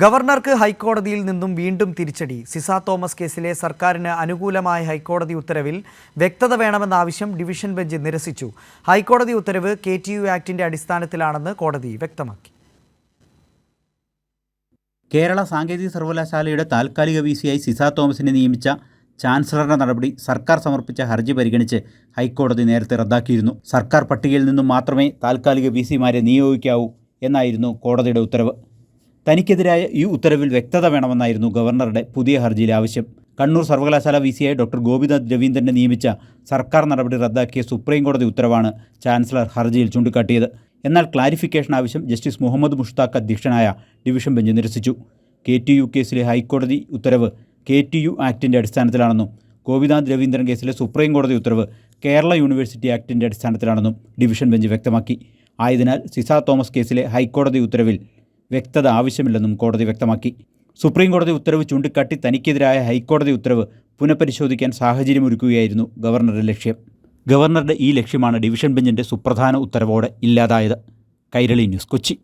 ഗവർണർക്ക് ഹൈക്കോടതിയിൽ നിന്നും വീണ്ടും തിരിച്ചടി. സിസ തോമസ് കേസിലെ സർക്കാരിന് അനുകൂലമായ ഹൈക്കോടതി ഉത്തരവിൽ വ്യക്തത വേണമെന്ന ആവശ്യം ഡിവിഷൻ ബെഞ്ച് നിരസിച്ചു. ഹൈക്കോടതി ഉത്തരവ് കെ ടി യു ആക്ടിന്റെ അടിസ്ഥാനത്തിലാണെന്ന് കോടതി വ്യക്തമാക്കി. കേരള സാങ്കേതിക സർവകലാശാലയുടെ താൽക്കാലിക വി സിയായി സിസ തോമസിനെ നിയമിച്ച ചാൻസലറുടെ നടപടി സർക്കാർ സമർപ്പിച്ച ഹർജി പരിഗണിച്ച് ഹൈക്കോടതി നേരത്തെ റദ്ദാക്കിയിരുന്നു. സർക്കാർ പട്ടികയിൽ നിന്നും മാത്രമേ താൽക്കാലിക വി സിമാരെ നിയോഗിക്കാവൂ എന്നായിരുന്നു കോടതിയുടെ ഉത്തരവ്. തനിക്കെതിരായ ഈ ഉത്തരവിൽ വ്യക്തത വേണമെന്നായിരുന്നു ഗവർണറുടെ പുതിയ ഹർജിയിലെ ആവശ്യം. കണ്ണൂർ സർവകലാശാല വി സിയായി ഡോക്ടർ ഗോപിനാഥ് രവീന്ദ്രനെ നിയമിച്ച സർക്കാർ നടപടി റദ്ദാക്കിയ സുപ്രീം കോടതി ഉത്തരവാണ് ചാൻസലർ ഹർജിയിൽ ചൂണ്ടിക്കാട്ടിയത്. എന്നാൽ ക്ലാരിഫിക്കേഷൻ ആവശ്യം ജസ്റ്റിസ് മുഹമ്മദ് മുഷ്താഖ് അധ്യക്ഷനായ ഡിവിഷൻ ബെഞ്ച് നിരസിച്ചു. കെ ടി യു കേസിലെ ഹൈക്കോടതി ഉത്തരവ് കെ ടി യു ആക്ടിന്റെ അടിസ്ഥാനത്തിലാണെന്നും ഗോപിനാഥ് രവീന്ദ്രൻ കേസിലെ സുപ്രീം കോടതി ഉത്തരവ് കേരള യൂണിവേഴ്സിറ്റി ആക്ടിന്റെ അടിസ്ഥാനത്തിലാണെന്നും ഡിവിഷൻ ബെഞ്ച് വ്യക്തമാക്കി. ആയതിനാൽ സിസ തോമസ് കേസിലെ ഹൈക്കോടതി ഉത്തരവിൽ വ്യക്തത ആവശ്യമില്ലെന്നും കോടതി വ്യക്തമാക്കി. സുപ്രീം കോടതി ഉത്തരവ് ചൂണ്ടിക്കാട്ടി തനിക്കെതിരായ ഹൈക്കോടതി ഉത്തരവ് പുനഃപരിശോധിക്കാൻ സാഹചര്യമൊരുക്കുകയായിരുന്നു ഗവർണറുടെ ലക്ഷ്യം. ഗവർണറുടെ ഈ ലക്ഷ്യമാണ് ഡിവിഷൻ ബെഞ്ചിന്റെ സുപ്രധാന ഉത്തരവോടെ ഇല്ലാതായത്. കൈരളി ന്യൂസ് കൊച്ചി.